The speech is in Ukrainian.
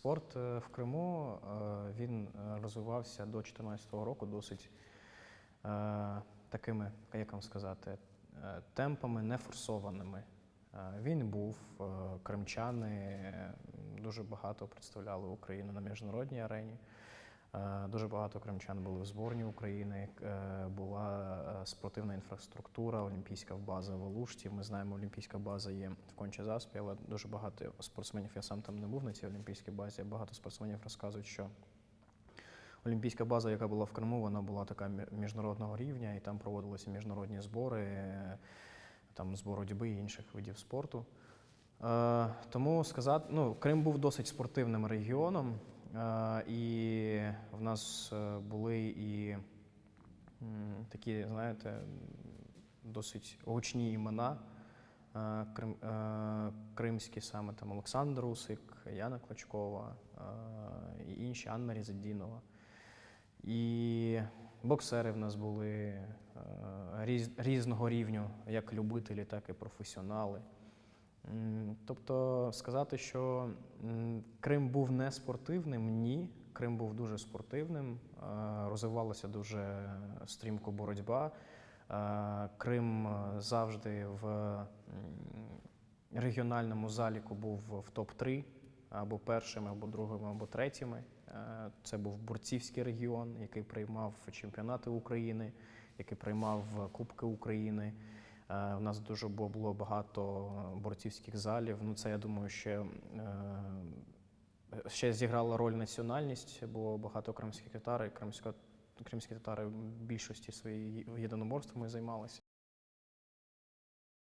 Спорт е, в Криму е, він е, розвивався до 2014 року досить такими, як вам сказати, темпами нефорсованими. Він був, кримчани дуже багато представляли Україну на міжнародній арені. Дуже багато кримчан були в зборні України. Була спортивна інфраструктура, олімпійська база в Олушті. Ми знаємо, олімпійська база є в Конче-Заспі, але дуже багато спортсменів, я сам там не був на цій олімпійській базі. Багато спортсменів розказують, що олімпійська база, яка була в Криму, вона була така міжнародного рівня, і там проводилися міжнародні збори, там збор ходьби і інших видів спорту. Е, Тому сказати, ну, Крим був досить спортивним регіоном, е, і в нас е, були і такі, знаєте, досить гучні імена. е, Крим, е, кримські саме там Олександр Русик, Яна Клочкова е, і інші, Анна Різадінова. І боксери в нас були різ, різного рівню, як любителі, так і професіонали. Тобто сказати, що Крим був не спортивним, ні. Крим був дуже спортивним, е, розвивалася дуже стрімко боротьба. Е, Крим е, завжди в регіональному заліку був в топ-3 або першими, або другими, або третіми. Це був борцівський регіон, який приймав чемпіонати України, який приймав Кубки України. У нас дуже було багато борцівських залів. Ну, це я думаю, ще, ще зіграла роль національність, бо багато кримських татар і кримсько, кримські татари в більшості своєї єдиноборствами займалися.